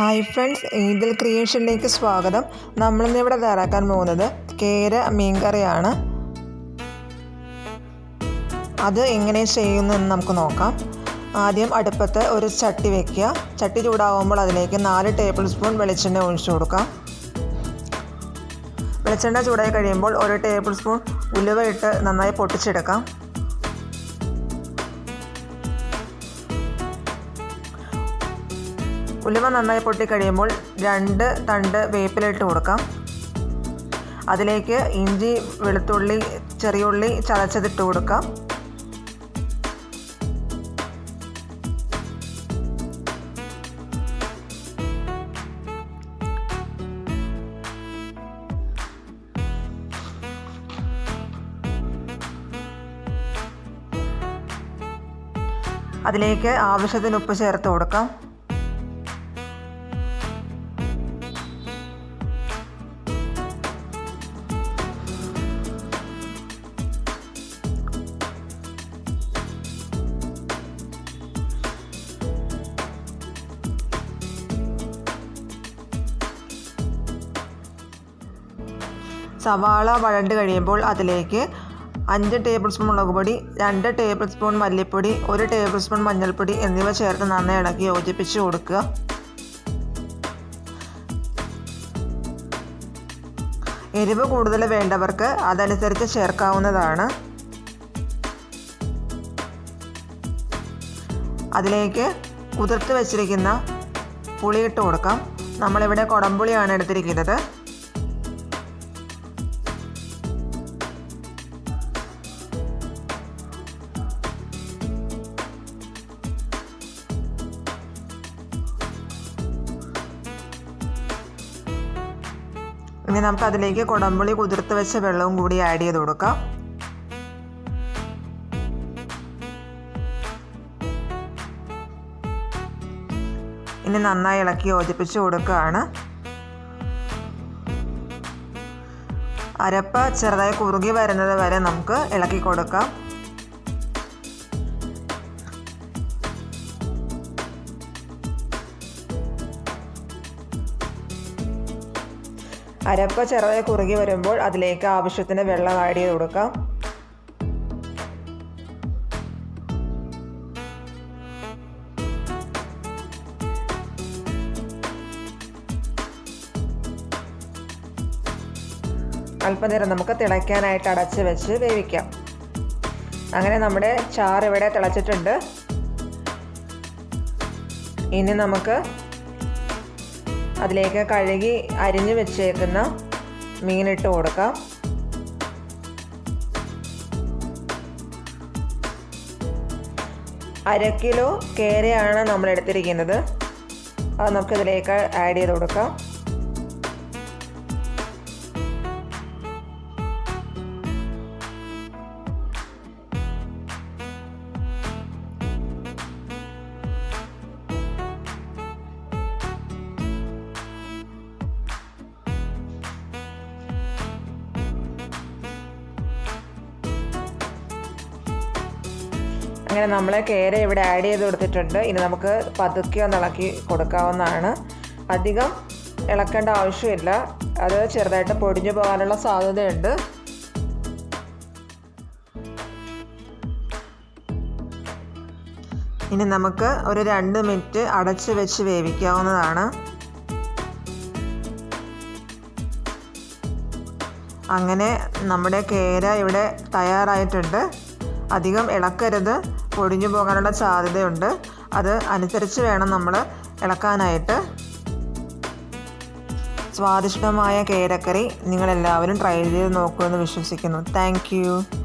Hi friends ഈദൽ ക്രിയേഷനിലേക്ക് സ്വാഗതം. നമ്മളിന്ന് ഇവിടെ തയ്യാറാക്കാൻ പോകുന്നത് കേര മീൻകറിയാണ്. അത് എങ്ങനെ ചെയ്യുന്നതെന്ന് നമുക്ക് നോക്കാം. ആദ്യം അടുപ്പത്ത് ഒരു ചട്ടി വെക്കുക. ചട്ടി ചൂടാവുമ്പോൾ അതിലേക്ക് നാല് ടേബിൾ സ്പൂൺ വെളിച്ചെണ്ണ ഒഴിച്ചു കൊടുക്കാം. വെളിച്ചെണ്ണ ചൂടായി കഴിയുമ്പോൾ ഒരു ടേബിൾ സ്പൂൺ ഉലുവ ഇട്ട് നന്നായി പൊട്ടിച്ചെടുക്കാം. ഉലുവ നന്നായി പൊട്ടിക്കഴിയുമ്പോൾ രണ്ട് തണ്ട് വേപ്പിലിട്ട് കൊടുക്കാം. അതിലേക്ക് ഇഞ്ചി വെളുത്തുള്ളി ചെറിയുള്ളി ചതച്ചതിട്ട് കൊടുക്കാം. അതിലേക്ക് ആവശ്യത്തിന് ഉപ്പ് ചേർത്ത് കൊടുക്കാം. സവാള വഴണ്ട് കഴിയുമ്പോൾ അതിലേക്ക് അഞ്ച് ടേബിൾ സ്പൂൺ മുളക് പൊടി രണ്ട് ടേബിൾ സ്പൂൺ മല്ലിപ്പൊടി ഒരു ടേബിൾ സ്പൂൺ മഞ്ഞൾപ്പൊടി എന്നിവ ചേർത്ത് നന്നായി ഇളക്കി യോജിപ്പിച്ച് കൊടുക്കുക. എരിവ് കൂടുതൽ വേണ്ടവർക്ക് അതനുസരിച്ച് ചേർക്കാവുന്നതാണ്. അതിലേക്ക് കുതിർത്ത് വെച്ചിരിക്കുന്ന പുളി ഇട്ട് കൊടുക്കാം. നമ്മളിവിടെ കുടംപുളിയാണ് എടുത്തിരിക്കുന്നത്. ഇനി നമുക്ക് അതിലേക്ക് കുടംപുളി കുതിർത്ത് വെച്ച വെള്ളവും കൂടി ആഡ് ചെയ്ത് കൊടുക്കാം. ഇനി നന്നായി ഇളക്കി യോജിപ്പിച്ച് കൊടുക്കുകയാണ്. അരപ്പ് ചെറുതായി കുറുകി വരുന്നത് വരെ നമുക്ക് ഇളക്കി കൊടുക്കാം. അരപ്പ് ചെറുതായി കുറുകി വരുമ്പോൾ അതിലേക്ക് ആവശ്യത്തിന് വെള്ളം ആഡ് ചെയ്ത് കൊടുക്കാം. അല്പനേരം നമുക്ക് തിളയ്ക്കാനായിട്ട് അടച്ച് വെച്ച് വേവിക്കാം. അങ്ങനെ നമ്മുടെ ചാറ് ഇവിടെ തിളച്ചിട്ടുണ്ട്. ഇനി നമുക്ക് അതിലേക്ക് കഴുകി അരിഞ്ഞു വെച്ചേക്കുന്ന മീനിട്ട് കൊടുക്കാം. അര കിലോ കേരയാണ് നമ്മൾ എടുത്തിരിക്കുന്നത് അത് നമുക്കിതിലേക്ക് ആഡ് ചെയ്ത് കൊടുക്കാം. അങ്ങനെ നമ്മൾ കേര ഇവിടെ ആഡ് ചെയ്ത് കൊടുത്തിട്ടുണ്ട്. ഇനി നമുക്ക് പതുക്കെ ഒന്ന് ഇളക്കി കൊടുക്കാവുന്നതാണ്. അധികം ഇളക്കേണ്ട ആവശ്യമില്ല. അത് ചെറുതായിട്ട് പൊടിഞ്ഞു പോകാനുള്ള സാധ്യതയുണ്ട്. ഇനി നമുക്ക് ഒരു രണ്ട് മിനിറ്റ് അടച്ച് വെച്ച് വേവിക്കാവുന്നതാണ്. അങ്ങനെ നമ്മുടെ കേര ഇവിടെ തയ്യാറായിട്ടുണ്ട്. അധികം ഇളക്കരുത്. പൊടിഞ്ഞു പോകാനുള്ള സാധ്യതയുണ്ട്. അത് അനുസരിച്ച് വേണം നമ്മൾ ഇളക്കാനായിട്ട്. സ്വാദിഷ്ടമായ കേരക്കറി നിങ്ങളെല്ലാവരും ട്രൈ ചെയ്ത് നോക്കുമെന്ന് വിശ്വസിക്കുന്നു. താങ്ക്